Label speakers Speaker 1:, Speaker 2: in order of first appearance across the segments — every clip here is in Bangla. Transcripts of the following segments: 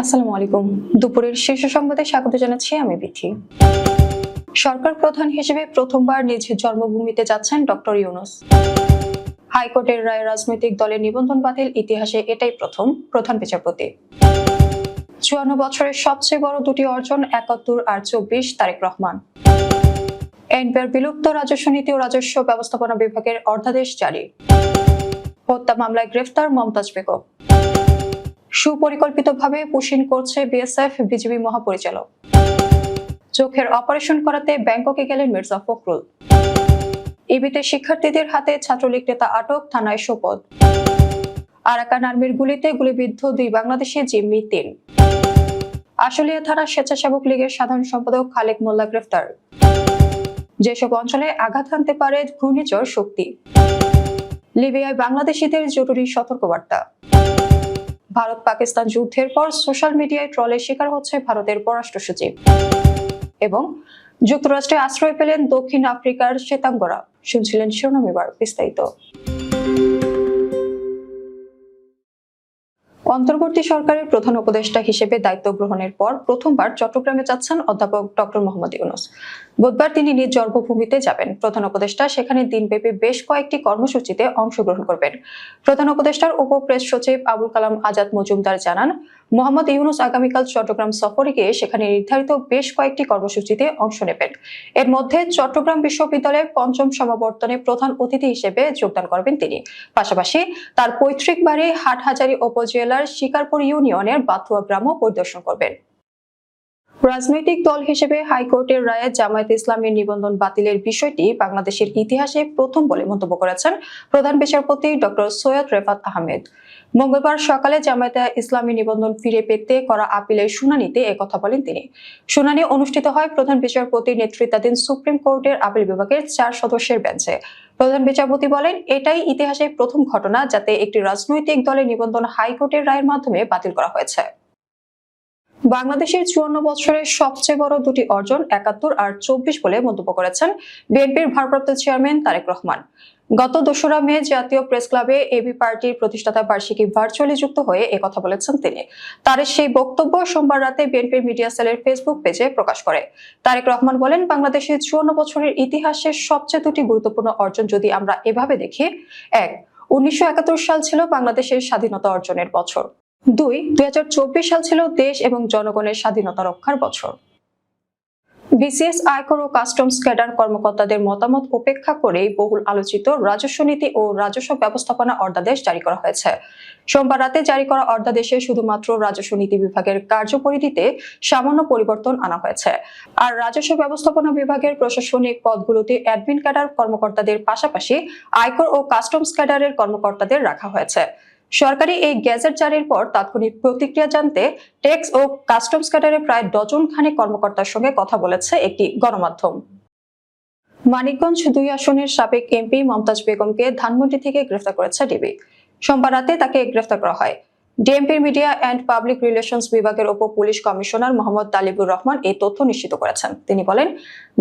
Speaker 1: আসসালামু আলাইকুম। দুপুরের শীর্ষ সংবাদে স্বাগত জানাচ্ছি আমি বিথি। সরকার প্রধান হিসেবে প্রথমবার নিজ জন্মভূমিতে যাচ্ছেন ডক্টর ইউনুস। হাইকোর্টের রায় রাজনৈতিক দলের নিবন্ধন বাতিল, ইতিহাসে এটাই প্রথম, প্রধান বিচারপতি। চুয়ান্ন বছরের সবচেয়ে বড় দুটি অর্জন, একাত্তর আর চব্বিশ, তারেক রহমান। এনপিআর বিলুপ্ত রাজস্ব নীতি ও রাজস্ব ব্যবস্থাপনা বিভাগের অর্ধাদেশ জারি। হত্যা মামলায় গ্রেফতার মমতাজ বেগম। সুপরিকল্পিতভাবে পুশিন করছে বিএসএফ বিজিবি মহাপরিচালক। চোখের অপারেশন করাতে ব্যাংককে গেলেন মির্জা ফখরুল। ইবিতে শিক্ষার্থীদের হাতে ছাত্রলীগ নেতা আটক থানায় শোপথ। আরাকান আর্মির গুলিতে গুলিবিদ্ধ দুই বাংলাদেশি জিম্মি তিন। আশুলিয়া থানা স্বেচ্ছাসেবক লীগের সাধারণ সম্পাদক খালেক মোল্লা গ্রেফতার। যেসব অঞ্চলে আঘাত হানতে পারে ঘূর্ণিঝড় শক্তি। লিবিয়ায় বাংলাদেশিদের জরুরি সতর্কবার্তা। ভারত পাকিস্তান যুদ্ধের পর সোশ্যাল মিডিয়ায় ট্রলের শিকার হচ্ছে ভারতের পররাষ্ট্র সচিব। এবং যুক্তরাষ্ট্রে আশ্রয় পেলেন দক্ষিণ আফ্রিকার শ্বেতাঙ্গরা। শুনছিলেন শিরোনাম এবার বিস্তারিত। অন্তর্বর্তী সরকারের প্রধান উপদেষ্টা হিসেবে দায়িত্ব গ্রহণের পর প্রথমবার চট্টগ্রামে যাচ্ছেন অধ্যাপক ডক্টর মোহাম্মদ ইউনুস। বুধবার তিনি নিজ জন্মভূমিতে যাবেন। প্রধান উপদেষ্টা সেখানে দিনব্যাপী বেশ কয়েকটি কর্মসূচিতে অংশগ্রহণ করবেন। প্রধান উপদেষ্টার উপ প্রেস সচিব আবুল কালাম আজাদ মজুমদার জানান, মোহাম্মদ ইউনুস আগামীকাল চট্টগ্রাম সফরে গিয়ে সেখানে নির্ধারিত বেশ কয়েকটি কর্মসূচিতে অংশ নেবেন। এর মধ্যে চট্টগ্রাম বিশ্ববিদ্যালয়ের পঞ্চম সমাবর্তনে প্রধান অতিথি হিসেবে যোগদান করবেন তিনি। পাশাপাশি তার পৈতৃক বাড়ি হাটহাজারী উপজেলার শিকারপুর ইউনিয়নের বাথুয়া গ্রামও পরিদর্শন করবেন। রাজনৈতিক দল হিসেবে হাইকোর্টের রায়ে জামায়াত ইসলামের নিবন্ধন বাতিলের বিষয়টি বাংলাদেশের ইতিহাসে প্রথম বলে মন্তব্য করেছেন প্রধান বিচারপতি ডক্টর সৈয়দ রেফাত আহমেদ। মঙ্গলবার সকালে জামায়াতে ইসলামী নিবন্ধন ফিরে পেতে করা আপিলের শুনানিতে একথা বলেন তিনি। শুনানি অনুষ্ঠিত হয় প্রধান বিচারপতির নেতৃত্বাধীন সুপ্রিম কোর্টের আপিল বিভাগের চার সদস্যের বেঞ্চে। প্রধান বিচারপতি বলেন, এটাই ইতিহাসের প্রথম ঘটনা যাতে একটি রাজনৈতিক দলের নিবন্ধন হাইকোর্টের রায়ের মাধ্যমে বাতিল করা হয়েছে। বাংলাদেশের চুয়ান্ন বছরের সবচেয়ে বড় দুটি অর্জন একাত্তর আর চব্বিশ বলে মন্তব্য করেছেন বিএনপির ভারপ্রাপ্ত চেয়ারম্যান তারেক রহমান। গত দোসরা মে জাতীয় প্রেস ক্লাবে এবি পার্টির প্রতিষ্ঠাতা বার্ষিকী ভার্চুয়ালি যুক্ত হয়ে একথা বলেছেন তিনি। তার সেই বক্তব্য সোমবার রাতে বিএনপির মিডিয়া সেলের ফেসবুক পেজে প্রকাশ করে। তারেক রহমান বলেন বাংলাদেশের চুয়ান্ন বছরের ইতিহাসের সবচেয়ে দুটি গুরুত্বপূর্ণ অর্জন যদি আমরা এভাবে দেখি, এক, উনিশশো সাল ছিল বাংলাদেশের স্বাধীনতা অর্জনের বছর। দুই দুই সাল ছিল দেশ এবং জনগণের স্বাধীনতা রক্ষার বছর। বিসিএস, আয়কর ও কাস্টমস ক্যাডার কর্মকর্তাদের মতামত উপেক্ষা করেই বহুল আলোচিত রাজস্ব নীতি ও রাজস্ব ব্যবস্থাপনা অর্ধাদেশ জারি করা হয়েছে। সোমবার রাতে জারি করা অর্ধাদেশে শুধুমাত্র রাজস্ব নীতি বিভাগের কার্যপরিধিতে সামান্য পরিবর্তন আনা হয়েছে। আর রাজস্ব ব্যবস্থাপনা বিভাগের প্রশাসনিক পদগুলোতে অ্যাডমিন ক্যাডার কর্মকর্তাদের পাশাপাশি আয়কর ও কাস্টমস ক্যাডারের কর্মকর্তাদের রাখা হয়েছে। সরকারি এই গ্যাজেট জারির পর তাৎক্ষণিক প্রতিক্রিয়া জানতে টেক্স ও কাস্টমস ক্যাডারের প্রায় ডজন খানেক কর্মকর্তার সঙ্গে কথা বলেছে একটি গণমাধ্যম। মানিকগঞ্জ দুই আসনের সাবেক এমপি মমতাজ বেগমকে ধানমন্ডি থেকে গ্রেফতার করেছে ডিবি। সোমবার রাতে তাকে গ্রেফতার করা হয়। ডিএমপির মিডিয়া অ্যান্ড পাবলিক রিলেশনস বিভাগের উপ পুলিশ কমিশনার মোহাম্মদ তালিবুর রহমান এই তথ্য নিশ্চিত করেছেন। তিনি বলেন,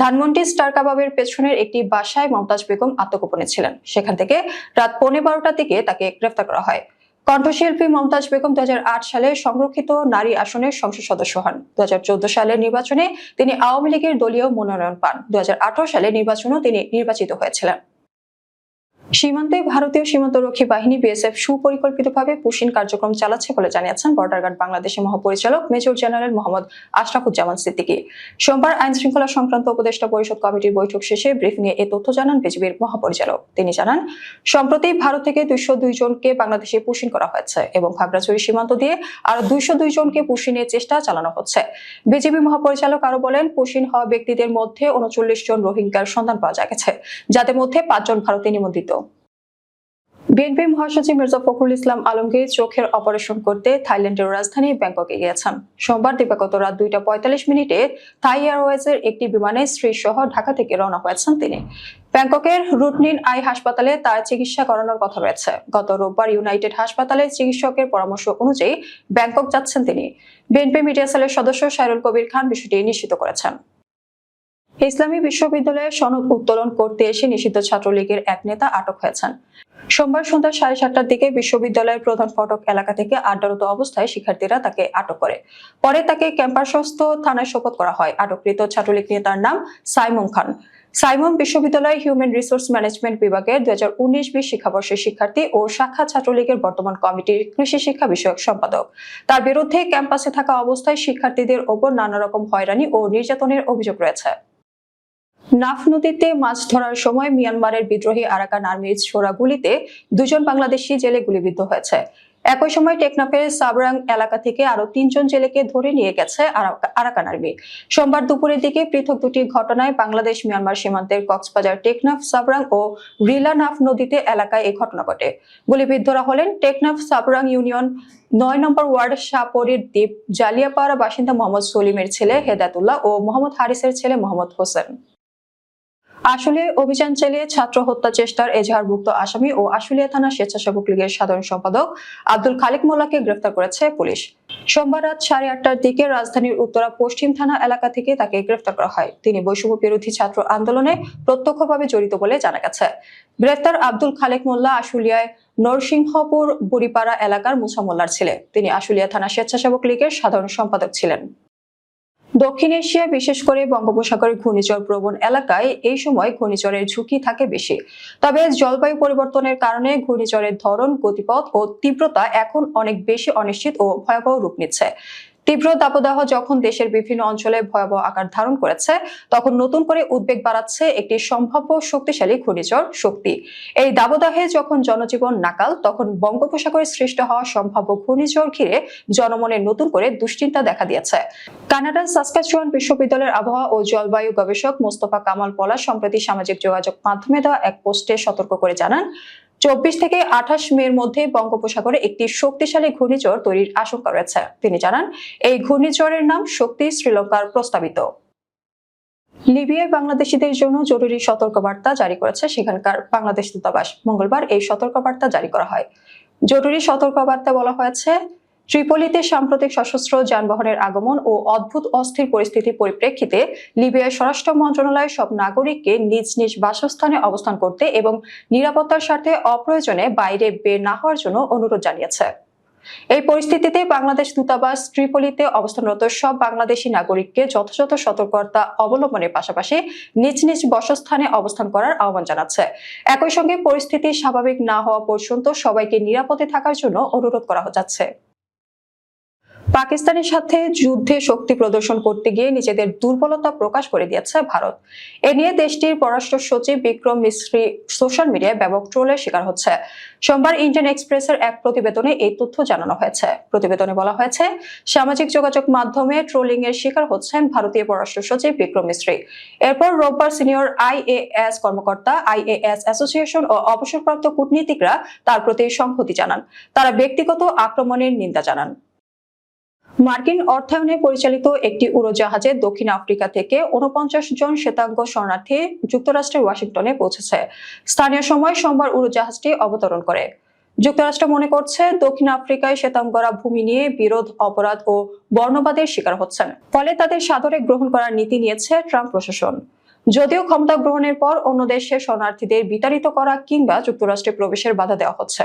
Speaker 1: ধানমন্ডি স্টার কাবাবের পেছনের একটি বাসায় মমতাজ বেগম আত্মগোপনে ছিলেন। সেখান থেকে রাত পৌনে বারোটার দিকে তাকে গ্রেফতার করা হয়। কণ্ঠশিল্পী মমতাজ বেগম দুই হাজার আট সালে সংরক্ষিত নারী আসনের সংসদ সদস্য হন। দুই হাজার চোদ্দ সালের নির্বাচনে তিনি আওয়ামী লীগের দলীয় মনোনয়ন পান। দু সালে নির্বাচনেও তিনি নির্বাচিত হয়েছিলেন। সীমান্তে ভারতীয় সীমান্তরক্ষী বাহিনী বিএসএফ সুপরিকল্পিতভাবে পুশিন কার্যক্রম চালাচ্ছে বলে জানিয়েছেন বর্ডার গার্ড বাংলাদেশের মহাপরিচালক মেজর জেনারেল মোহাম্মদ আশরাফুজ্জামান সিদ্দিকী। সোমবার আইন শৃঙ্খলা সংক্রান্ত উপদেষ্টা পরিষদ কমিটির বৈঠক শেষে ব্রিফিং এ তথ্য জানান বিজিবির মহাপরিচালক। তিনি জানান, সম্প্রতি ভারত থেকে দুইশো দুই জনকে বাংলাদেশে পুশিন করা হয়েছে এবং খাগড়াছড়ি সীমান্ত দিয়ে আরও দুইশো দুই জনকে পুশিনের চেষ্টা চালানো হচ্ছে। বিজেপি মহাপরিচালক আরও বলেন, পুশিন হওয়া ব্যক্তিদের মধ্যে উনচল্লিশ জন রোহিঙ্গার সন্ধান পাওয়া গেছে। যাদের মধ্যে পাঁচজন ভারতে নিবন্ধিত। বিএনপি মহাসচিব মির্জা ফখরুল ইসলাম আলমগীর চোখের অপারেশন করতে থাইল্যান্ডের রাজধানী ব্যাংককে গিয়েছেন। সোমবার দিবাগত রাত দুইটা পঁয়তাল্লিশ মিনিটে থাই এয়ারওয়েজের একটি বিমানে স্ত্রী সহ ঢাকা থেকে রওনা হয়েছেন তিনি। ব্যাংককের রুটনিন আই হাসপাতালে তার চিকিৎসা করানোর কথা রয়েছে। গত রোববার ইউনাইটেড হাসপাতালে চিকিৎসকের পরামর্শ অনুযায়ী ব্যাংকক যাচ্ছেন তিনি। বিএনপি মিডিয়া সেলের সদস্য সাইরুল কবির খান বিষয়টি নিশ্চিত করেছেন। ইসলামী বিশ্ববিদ্যালয়ে সনদ উত্তোলন করতে এসে নিষিদ্ধ ছাত্রলীগের এক নেতা আটক হয়েছেন। সোমবার সন্ধ্যা সাড়ে সাতটার দিকে বিশ্ববিদ্যালয়ের প্রধান ফটক এলাকা থেকে আড্ডারত অবস্থায় শিক্ষার্থীরা তাকে আটক করে। পরে তাকে ক্যাম্পাসস্থ থানায় শপথ করা হয়। আটককৃত ছাত্রলীগ নেতার নাম সাইমুম খান। সাইমন বিশ্ববিদ্যালয় হিউম্যান রিসোর্স ম্যানেজমেন্ট বিভাগের দুই হাজার উনিশ বিশ শিক্ষাবর্ষের শিক্ষার্থী ও শাখা ছাত্রলীগের বর্তমান কমিটির কৃষি শিক্ষা বিষয়ক সম্পাদক। তার বিরুদ্ধে ক্যাম্পাসে থাকা অবস্থায় শিক্ষার্থীদের ওপর নানা রকম হয়রানি ও নির্যাতনের অভিযোগ রয়েছে। নাফ নদীতে মাছ ধরার সময় মিয়ানমারের বিদ্রোহী আরাকান আর্মির ছোড়া গুলিতে দুজন বাংলাদেশি জেলে গুলিবিদ্ধ হয়েছে। একই সময় টেকনাফের সাবরাং এলাকা থেকে আরও তিনজন জেলেকে ধরে নিয়ে গেছে আরাকান আর্মি। সোমবার দুপুরের দিকে পৃথক দুটি ঘটনায় বাংলাদেশ মিয়ানমার সীমান্তের কক্সবাজার টেকনাফ সাবরাং ও রিলানাফ নদীতে এলাকায় এই ঘটনা ঘটে। গুলিবিদ্ধরা হলেন টেকনাফ সাবরাং ইউনিয়ন নয় নম্বর ওয়ার্ড শাহপরীর দ্বীপ, জালিয়াপাড়া বাসিন্দা মোহাম্মদ সলিমের ছেলে হেদাতুল্লাহ ও মোহাম্মদ হারিসের ছেলে মোহাম্মদ হোসেন। আসলে অভিযান চালিয়ে ছাত্র হত্যা চেষ্টার এজাহারভুক্ত আসামি ও আশুলিয়া থানা স্বেচ্ছাসেবক লীগের সাধারণ সম্পাদক আব্দুল খালিক মোল্লাকে গ্রেফতার করেছে পুলিশ। সোমবার রাত সাড়ে আটটার দিকে রাজধানীর উত্তরা পশ্চিম থানা এলাকা থেকে তাকে গ্রেফতার করা হয়। তিনি বৈষম্য বিরোধী ছাত্র আন্দোলনে প্রত্যক্ষভাবে জড়িত বলে জানা গেছে। গ্রেফতার আব্দুল খালেক মোল্লা আশুলিয়ায় নরসিংহপুর বুড়িপাড়া এলাকার মুসা মোল্লার ছেলে। তিনি আশুলিয়া থানা স্বেচ্ছাসেবক লীগের সাধারণ সম্পাদক ছিলেন। দক্ষিণ এশিয়া বিশেষ করে বঙ্গোপসাগরের ঘূর্ণিঝড় প্রবণ এলাকায় এই সময় ঘূর্ণিঝড়ের ঝুঁকি থাকে বেশি। তবে জলবায়ু পরিবর্তনের কারণে ঘূর্ণিঝড়ের ধরন, গতিপথ ও তীব্রতা এখন অনেক বেশি অনিশ্চিত ও ভয়াবহ রূপ নিচ্ছে। তীব্র দাবদাহ যখন দেশের বিভিন্ন অঞ্চলে ভয়াবহ আকার ধারণ করেছে, তখন নতুন করে উদ্বেগ বাড়াচ্ছে একটি সম্ভাব্য শক্তিশালী ঘূর্ণিঝড় শক্তি। এই দাবদাহে যখন জনজীবন নাকাল, তখন বঙ্গোপসাগরে সৃষ্ট হওয়া সম্ভাব্য ঘূর্ণিঝড় ঘিরে জনমনে নতুন করে দুশ্চিন্তা দেখা দিয়েছে। কানাডার সাসকাচুয়ান বিশ্ববিদ্যালয়ের আবহাওয়া ও জলবায়ু গবেষক মোস্তফা কামাল পলা সম্প্রতি সামাজিক যোগাযোগ মাধ্যমে দেওয়া এক পোস্টে সতর্ক করে জানান চব্বিশ থেকে আঠাশ মের মধ্যে বঙ্গোপসাগরে একটি শক্তিশালী ঘূর্ণিঝড় তৈরির আশঙ্কা রয়েছে। তিনি জানান, এই ঘূর্ণিঝড়ের নাম শক্তি শ্রীলঙ্কার প্রস্তাবিত। লিবিয়ায় বাংলাদেশিদের জন্য জরুরি সতর্কবার্তা জারি করেছে সেখানকার বাংলাদেশ দূতাবাস। মঙ্গলবার এই সতর্কবার্তা জারি করা হয়। জরুরি সতর্কবার্তা বলা হয়েছে ত্রিপোলিতে সাম্প্রতিক সশস্ত্র যানবাহনের আগমন ও অদ্ভুত অস্থির পরিস্থিতির পরিপ্রেক্ষিতে লিবিয়ার স্বরাষ্ট্র মন্ত্রণালয় সব নাগরিককে নিজ নিজ বাসস্থানে অবস্থান করতে এবং নিরাপত্তার স্বার্থে অপ্রয়োজনে বাইরে বের না হওয়ার জন্য অনুরোধ জানিয়েছে। এই পরিস্থিতিতে বাংলাদেশ দূতাবাস ত্রিপলিতে অবস্থানরত সব বাংলাদেশি নাগরিককে যথাযথ সতর্কতা অবলম্বনের পাশাপাশি নিজ নিজ বসস্থানে অবস্থান করার আহ্বান জানাচ্ছে। একই সঙ্গে পরিস্থিতি স্বাভাবিক না হওয়া পর্যন্ত সবাইকে নিরাপদে থাকার জন্য অনুরোধ করা যাচ্ছে। পাকিস্তানের সাথে যুদ্ধে শক্তি প্রদর্শন করতে গিয়ে নিজেদের দুর্বলতা প্রকাশ করে দিয়েছে ভারত। এ নিয়ে দেশটির পররাষ্ট্র সচিব বিক্রম মিস্ত্রি সোশ্যাল মিডিয়ায় ব্যাপক ট্রোলের শিকার হচ্ছে। সোমবার ইন্ডিয়ান এক্সপ্রেসের এক প্রতিবেদনে এই তথ্য জানানো হয়েছে। প্রতিবেদনে বলা হয়েছে, সামাজিক যোগাযোগ মাধ্যমে ট্রোলিং এর শিকার হচ্ছেন ভারতীয় পররাষ্ট্র সচিব বিক্রম মিস্ত্রি। এরপর রোববার সিনিয়র আইএএস কর্মকর্তা, আইএএস অ্যাসোসিয়েশন ও অবসরপ্রাপ্ত কূটনীতিকরা তার প্রতি সংহতি জানান। তারা ব্যক্তিগত আক্রমণের নিন্দা জানান। মার্কিন অর্থায়নে পরিচালিত একটি উড়োজাহাজে দক্ষিণ আফ্রিকা থেকে উনপঞ্চাশ জন শ্বেতাঙ্গ শরণার্থী যুক্তরাষ্ট্রের ওয়াশিংটনে পৌঁছেছে। স্থানীয় সময় সোমবার উড়োজাহাজটি অবতরণ করে। যুক্তরাষ্ট্র মনে করছে, দক্ষিণ আফ্রিকায় শ্বেতাঙ্গরা ভূমি নিয়ে বিরোধ, অপরাধ ও বর্ণবাদের শিকার হচ্ছেন। ফলে তাদের সাদরে গ্রহণ করার নীতি নিয়েছে ট্রাম্প প্রশাসন। যদিও ক্ষমতা গ্রহণের পর অন্য দেশে শরণার্থীদের বিতাড়িত করা কিংবা যুক্তরাষ্ট্রে প্রবেশের বাধা দেওয়া হচ্ছে।